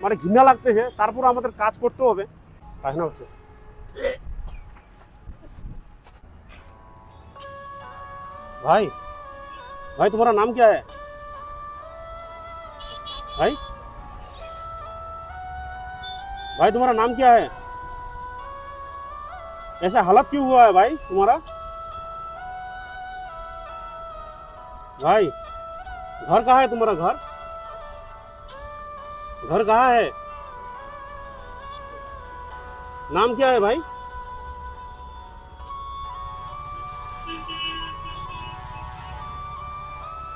মানে ঘৃণা লাগতেছে তারপর আমাদের কাজ করতে হবে পায়খানা হচ্ছে भाई भाई तुम्हारा नाम क्या है भाई भाई तुम्हारा नाम क्या है ऐसा हालत क्यों हुआ है भाई तुम्हारा भाई घर कहाँ है तुम्हारा घर घर कहाँ है नाम क्या है भाई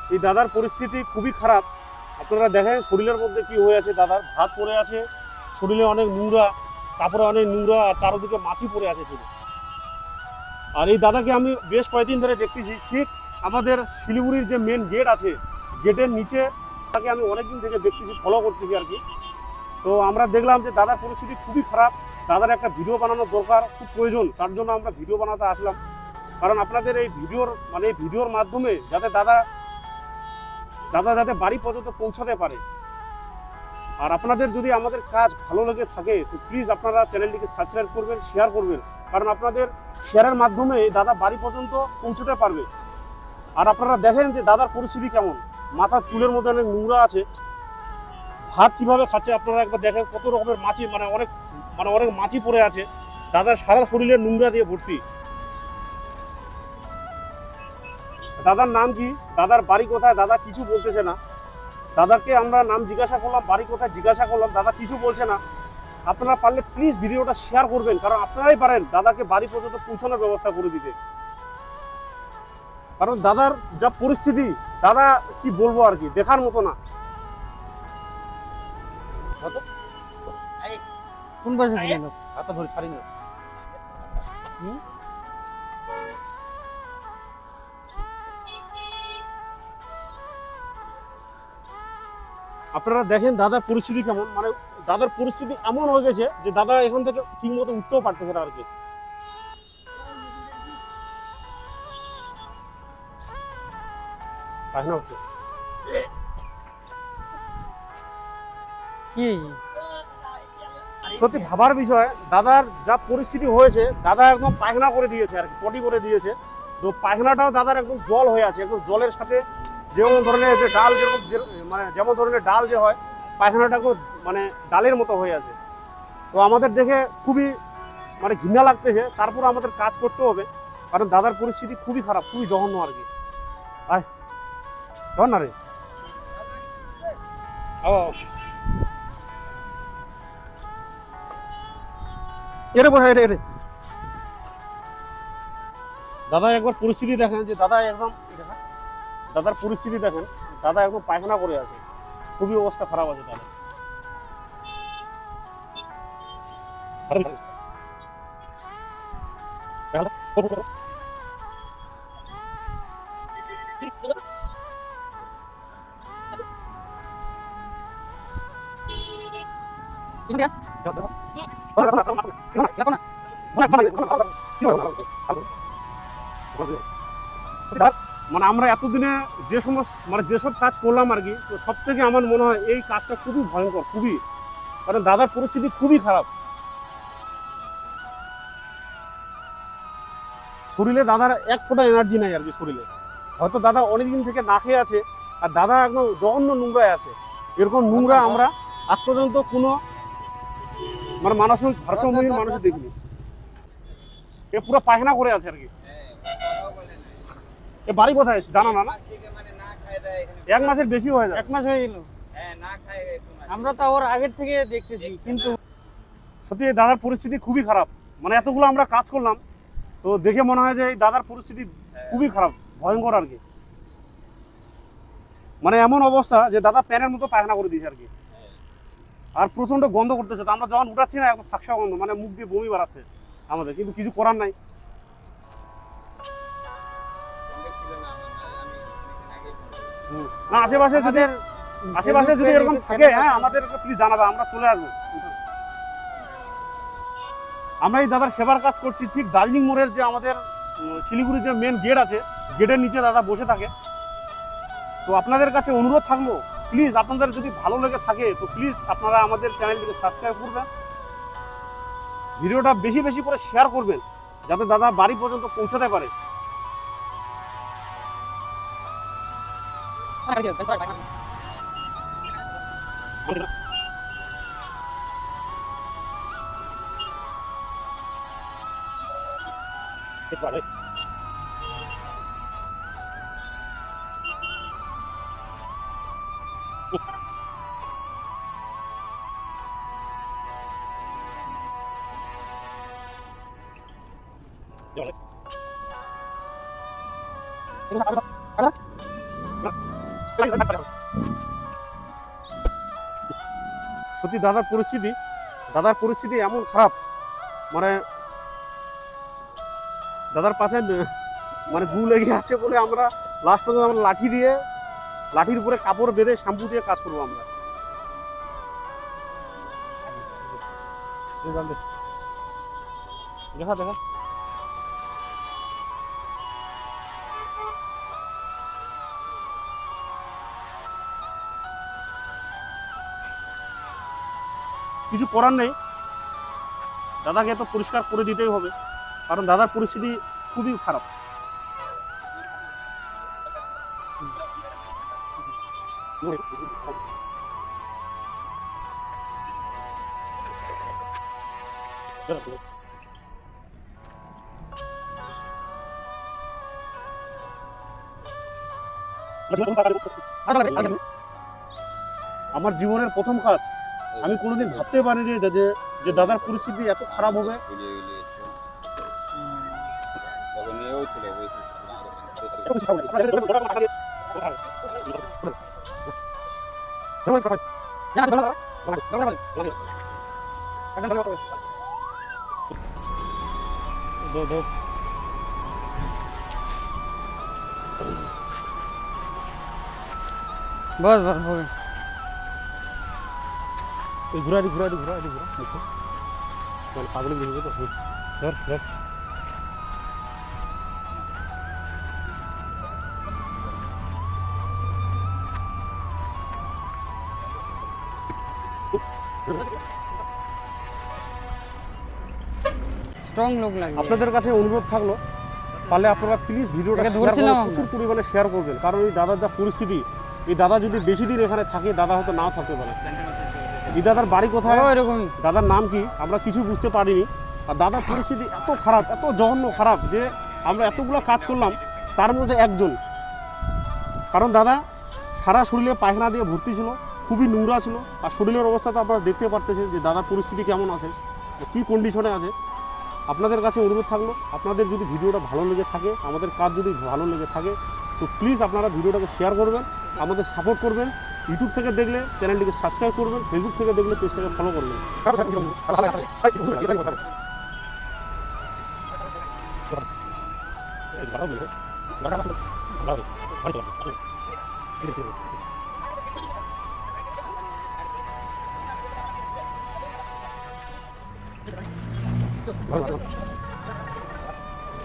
এই দাদার পরিস্থিতি খুবই খারাপ আপনারা দেখেন শরীরের মধ্যে কি হয়ে আছে দাদার ভাত পড়ে আছে শরীরে অনেক নোংরা তারপরে অনেক নোংরা আর চারোদিকে মাছি পড়ে আছে শুধু আর এই দাদাকে আমি বেশ কয়েকদিন ধরে দেখতেছি ঠিক আমাদের শিলিগুড়ির যে মেন গেট আছে গেটের নিচে তাকে আমি অনেকদিন থেকে দেখতেছি ফলো করতেছি আর কি। তো আমরা দেখলাম যে দাদার পরিস্থিতি খুবই খারাপ। দাদার একটা ভিডিও বানানোর দরকার, খুব প্রয়োজন। তার জন্য আমরা ভিডিও বানাতে আসলাম। কারণ আপনাদের এই ভিডিওর মানে এই ভিডিওর মাধ্যমে যাতে দাদা দাদা যাতে বাড়ি পর্যন্ত পৌঁছাতে পারে। আর আপনাদের যদি আমাদের কাজ ভালো লেগে থাকে, তো প্লিজ আপনারা চ্যানেলটিকে সাবস্ক্রাইব করবেন শেয়ার করবেন। কারণ আপনাদের শেয়ারের মাধ্যমে দাদা বাড়ি পর্যন্ত পৌঁছতে পারবে। আর আপনারা দেখেন যে দাদার পরিস্থিতি কেমন। মাথার চুলের মধ্যে অনেক নোংরা আছে। ভাত কীভাবে খাচ্ছে আপনারা একবার দেখেন কত রকমের মাছি মানে অনেক মানে অনেক মাছি পড়ে আছে। দাদার সারা শরীরে নোংরা দিয়ে ভর্তি। দাদার নাম কি? দাদার বাড়ি কোথায়? দাদা কিছু বলতেছে না। দাদাকে আমরা নাম জিজ্ঞাসা করলাম, বাড়ি কোথায়? জিজ্ঞাসা করলাম, দাদা কিছু বলছে না। আপনারা পারলে প্লিজ ভিডিওটা শেয়ার করবেন, কারণ আপনারাই পারেন দাদাকে বাড়ি পর্যন্ত পৌঁছানোর ব্যবস্থা করে দিতে। কারণ দাদার যা পরিস্থিতি দাদা কি বলব আর কি? দেখার মতো না। কোন পাশে গেল? ধরে ছাড়ি না। আপনারা দেখেন দাদার পরিস্থিতি কেমন। মানে দাদার পরিস্থিতি এমন হয়ে গেছে যে দাদা এখান থেকে ঠিক মতো উঠতেও পারতেছে না আর কি। পায়খানা হচ্ছে। কি? সত্যি ভাবার বিষয়, দাদার যা পরিস্থিতি হয়েছে, দাদা একদম পায়খানা করে দিয়েছে আর কি, পটি করে দিয়েছে। তো পায়খানাটাও দাদার একদম জল হয়ে আছে, একদম জলের সাথে যেমন ধরনের যে ডাল যেরকম মানে যেমন ধরনের ডাল যে হয় পায়খানাটাকেও মানে ডালের মতো হয়ে আছে। তো আমাদের দেখে খুবই মানে ঘৃণা লাগতেছে তারপর আমাদের কাজ করতে হবে, কারণ দাদার পরিস্থিতি খুবই খারাপ, খুবই জঘন্য আর কি। আয়। ধর না রে। এরে বসা এরে এরে। দাদা একবার পরিস্থিতি দেখেন যে দাদা একদম দাদার পরিস্থিতি দেখেন দাদা একদম পায়খানা করে আছে। খুবই অবস্থা খারাপ আছে দাদা মানে আমরা এতদিনে যে সমস্ত মানে যেসব কাজ করলাম আর কি তো সব থেকে আমার মনে হয় এই কাজটা খুবই ভয়ঙ্কর খুবই। কারণ দাদার পরিস্থিতি খুবই খারাপ। শরীরে দাদার এক ফোঁটা এনার্জি নাই আর কি শরীরে। হয়তো দাদা অনেকদিন থেকে না খেয়ে আছে আর দাদা একদম জঘন্য নোংরায় আছে। এরকম নোংরা আমরা আজ পর্যন্ত কোনো মানে মানসিক ভারসাম্যহীন মানুষ দেখিনি। এ পুরো পায়খানা করে আছে আর কি। এ বাড়ি কোথায়? জানা না না? এক মাসের বেশি হয়ে যায় এক মাস হয়ে গেল। আমরা তো ওর আগের থেকে দেখতেছি কিন্তু সত্যি এই দাদার পরিস্থিতি খুবই খারাপ। মানে এতগুলো আমরা কাজ করলাম তো দেখে মনে হয় যে এই দাদার পরিস্থিতি খুবই খারাপ ভয়ঙ্কর আর কি। মানে এমন অবস্থা যে দাদা প্যানের মতো পায়খানা করে দিয়েছে আর কি। আর প্রচণ্ড গন্ধ করতেছে। তো আমরা যখন উঠাচ্ছি না একদম ফাঁকসা গন্ধ মানে মুখ দিয়ে বমি বাড়াচ্ছে আমাদের কিন্তু কিছু করার নাই। না আশেপাশে যদি আশেপাশে যদি এরকম থাকে হ্যাঁ আমাদের প্লিজ জানাবে আমরা চলে আসব। আমরা এই দাদার সেবার কাজ করছি ঠিক দার্জিলিং মোড়ের যে আমাদের শিলিগুড়ির যে মেন গেট আছে গেটের নিচে দাদা বসে থাকে। তো আপনাদের কাছে অনুরোধ থাকল প্লিজ আপনাদের যদি ভালো লেগে থাকে, তো প্লিজ আপনারা আমাদের চ্যানেলটিকে সাবস্ক্রাইব করবেন ভিডিওটা বেশি বেশি করে শেয়ার করবেন, যাতে দাদা বাড়ি পর্যন্ত পৌঁছাতে পারে। সত্যি দাদার পরিস্থিতি দাদার পরিস্থিতি এমন খারাপ। মানে দাদার পাশে মানে গু লেগে আছে বলে আমরা লাস্ট পর্যন্ত আমরা লাঠি দিয়ে, লাঠির উপরে কাপড় বেঁধে শ্যাম্পু দিয়ে কাজ করব আমরা। দেখা দেখা। কিছু করার নেই। দাদাকে তো পরিষ্কার করে দিতেই হবে, কারণ দাদার পরিস্থিতি খুবই খারাপ। আমার জীবনের প্রথম কাজ আমি কোনোদিন ভাবতে পারিনি যে যে- দাদার পরিস্থিতি এত খারাপ হবে। বস বস। ঘুরা দি ঘুরা দি ঘুরা দি ঘুরা দেখো। মানে পাগলি দেখবে তো ধর ধর। স্ট্রং লোক লাগবে। আপনাদের কাছে অনুরোধ থাকল পারলে আপনারা প্লিজ ভিডিওটা প্রচুর পরিমাণে শেয়ার করবেন। কারণ এই দাদার যা পরিস্থিতি এই দাদা যদি বেশি দিন এখানে থাকে দাদা হয়তো নাও থাকতে পারে। এই দাদার বাড়ি কোথায়? এরকম। দাদার নাম কি? আমরা কিছু বুঝতে পারিনি। আর দাদার পরিস্থিতি এত খারাপ এত জঘন্য খারাপ যে আমরা এতগুলো কাজ করলাম তার মধ্যে একজন। কারণ দাদা সারা শরীরে পায়খানা দিয়ে ভর্তি ছিল খুবই নোংরা ছিল আর শরীরের অবস্থা তো আপনারা দেখতে পারতেছেন যে দাদার পরিস্থিতি কেমন আছে কী কন্ডিশনে আছে। আপনাদের কাছে অনুরোধ থাকল আপনাদের যদি ভিডিওটা ভালো লেগে থাকে আমাদের কাজ যদি ভালো লেগে থাকে তো প্লিজ আপনারা ভিডিওটাকে শেয়ার করবেন আমাদের সাপোর্ট করবেন ইউটিউব থেকে দেখলে চ্যানেলটিকে সাবস্ক্রাইব করবেন ফেসবুক থেকে দেখলে পেজটাকে ফলো করবেন।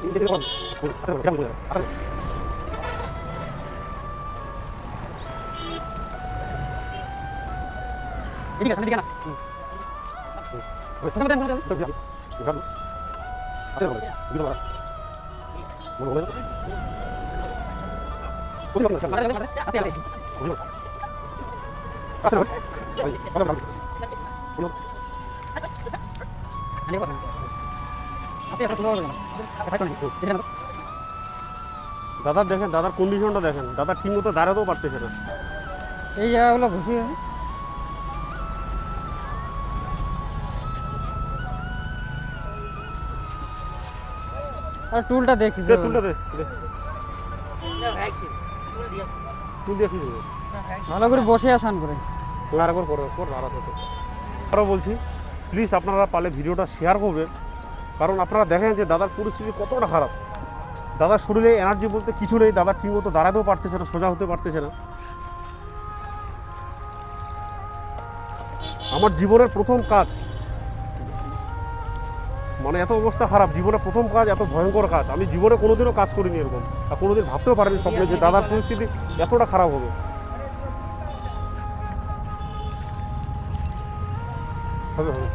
এদিকে আসো, এদিকে না। দাদার দেখেন দাদার কন্ডিশনটা দেখেন দাদা ঠিক মতো দাঁড়াতেও পারতেছে না এই জায়গাগুলো ঘুষিয়ে আর টুলটা দেখিস দে তুলটা দে। তুল দিয়ে কি ভালো করে বসে আসান করে আর একবার করো কর আর একবার কর। আরও বলছি প্লিজ আপনারা পারলে ভিডিওটা শেয়ার করবেন। কারণ আপনারা দেখেন যে দাদার পরিস্থিতি কতটা খারাপ। দাদার শরীরে এনার্জি বলতে কিছু নেই দাদা ঠিকমতো দাঁড়াতেও পারতেছে না সোজা হতে পারতেছে না। আমার জীবনের প্রথম কাজ মানে এত অবস্থা খারাপ জীবনে প্রথম কাজ এত ভয়ঙ্কর কাজ। আমি জীবনে কোনোদিনও কাজ করিনি এরকম আর কোনোদিন ভাবতেও পারিনি স্বপ্নে যে দাদার পরিস্থিতি এতটা খারাপ হবে। হবে হবে।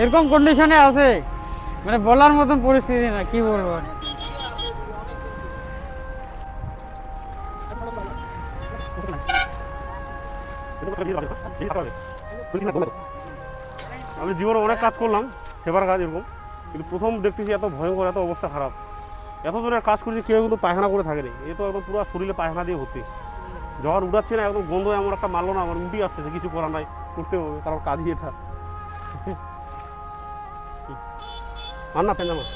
এরকম কন্ডিশনে আছে। মানে বলার মতন পরিস্থিতি না কি বলব আমি জীবনে অনেক কাজ করলাম, সেবার কাজ এরকম, কিন্তু প্রথম দেখতেছি এত ভয়ঙ্কর, এত অবস্থা খারাপ। এত জনের কাজ করেছি, কেউ কিন্তু পায়খানা করে থাকেনি এ তো একদম পুরো শরীরে পায়খানা দিয়ে ভর্তি। জ্বর উঠাচ্ছে না, একদম গন্ধ এমন একটা মারলো না, আমার উল্টি আসছে কিছু করার নাই করতে হবে, কারণ কাজই এটা। আর না, পেন আমার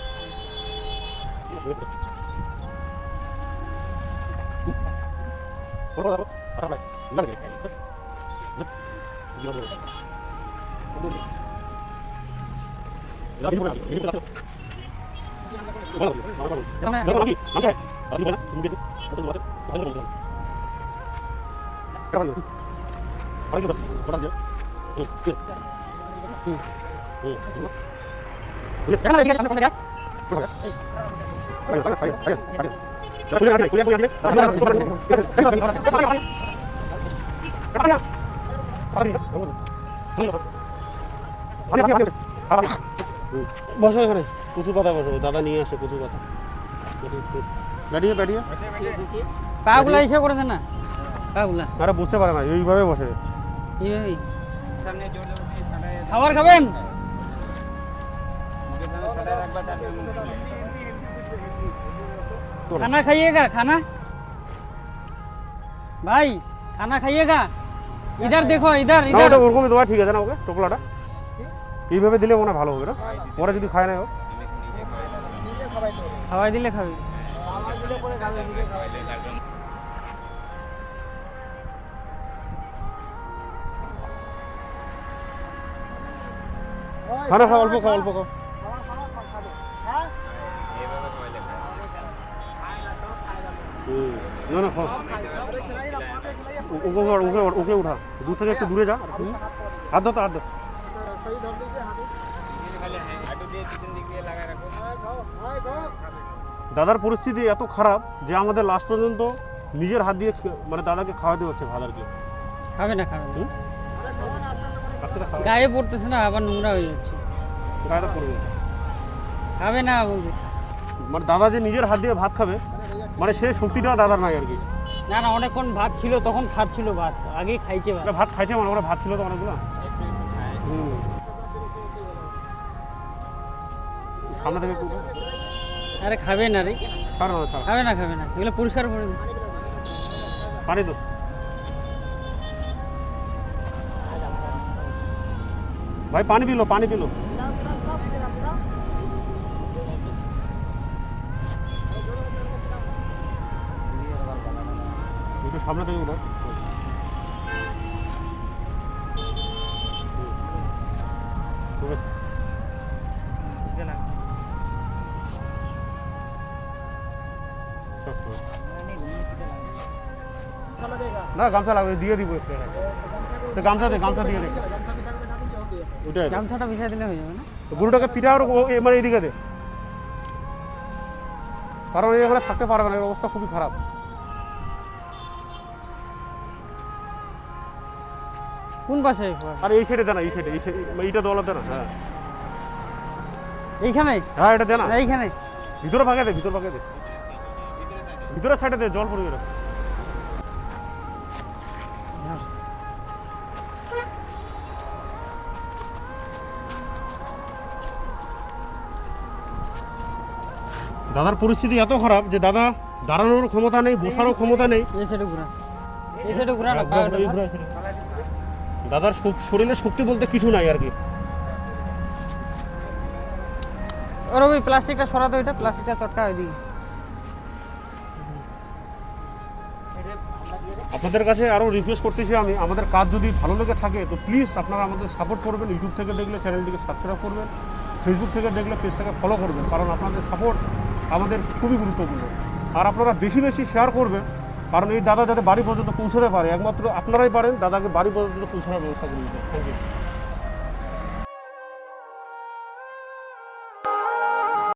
Jangan বসো এখানে কচু পাতা বসো দাদা নিয়ে আসে কচু পাতা ব্যাটিয়ে ব্যাটিয়ে পাগুলা এসে করেছে না পাগুলা আরে বুঝতে পারে না এইভাবে বসে এইভাবেই সামনে জোর জোর করে সাটায় খাবার খাবেন মুখের সামনে সাটায় রাখবা তারপরে মুখ খুলবে। खाना खाइएगा खाना भाई खाना खाइएगा ইধার দেখো ইধার ইধার ওটা ওরকমই দেওয়া ঠিক আছে না ওকে টোপলাটা এইভাবে দিলে মনে ভালো হবে না? ওরা যদি খায় না ও। খাওয়াই দিলে খাবি। খানা খাও অল্প খাও অল্প খাও। না না খাও। ওকে ওকে ওকে- উঠা। দূর থেকে একটু দূরে যা। হাত ধর হাত ধর। দাদার পরিস্থিতি এত খারাপ যে আমাদের লাস্ট পর্যন্ত নিজের হাত দিয়ে মানে দাদাকে খাওয়াতে হচ্ছে ভাত আর কি খাবে না। খাবে। না গায়ে পড়তেছে না আবার নোংরা হয়ে যাচ্ছে। গায়ে তো পড়বে। খাবে না বলছে। মানে দাদা যে নিজের হাত দিয়ে ভাত খাবে মানে সে শক্তিটা দাদার নাই আর কি। না না অনেকক্ষণ ভাত ছিল তখন খাচ্ছিল ভাত। আগেই খাইছে ভাত। ভাত খাইছে মানে ওরা ভাত ছিল তো অনেকগুলো। সামনে থেকে আরে খাবে না রে। খাবে না খাবে না। এগুলো পরিষ্কার করে। পানি দো। ভাই পানি পিলো পানি পিলো। একটু সামনে থেকে চল। না গামছা লাগবে দিয়ে দিব একটু। তো গামছা দে গামছা দিয়ে দে। ওটাই গামছাটা বিছাই দিলে হয়ে যাবে না? গরুটাকে পিঠা আর মানে এইদিকে দে। কারণ এখানে থাকতে পারবে না এর অবস্থা খুবই খারাপ। কোন পাশে? আর এই সাইডে দে না এই সাইডে এই সাইডে এইটা দোলা দে না হ্যাঁ। এইখানে? হ্যাঁ এটা দে না না এইখানে? ভিতরে ফাঁকে দে ভিতরে ফাঁকে দে। ভিতরে সাইডে দে জল পড়বে দাদার পরিস্থিতি এত খারাপ যে দাদা দাঁড়ানোর ক্ষমতা নেই বসারও ক্ষমতা নেই। এই সাইডে ঘুরা এই সাইডে ঘুরা না দাদার শরীরে শক্তি বলতে কিছু নাই আর কি। ওই প্লাস্টিকটা সরাতে ওইটা প্লাস্টিকটা চটকা ওইদিকে আপনাদের কাছে আরও রিকোয়েস্ট করতেছি আমি আমাদের কাজ যদি ভালো লেগে থাকে তো প্লিজ আপনারা আমাদের সাপোর্ট করবেন ইউটিউব থেকে দেখলে চ্যানেলটিকে সাবস্ক্রাইব করবেন ফেসবুক থেকে দেখলে পেজটাকে ফলো করবেন কারণ আপনাদের সাপোর্ট আমাদের খুবই গুরুত্বপূর্ণ। আর আপনারা বেশি বেশি শেয়ার করবেন কারণ এই দাদা যাতে বাড়ি পর্যন্ত পৌঁছতে পারে, একমাত্র আপনারাই পারেন, দাদাকে বাড়ি পর্যন্ত পৌঁছানোর ব্যবস্থা করে দিতে। Thank you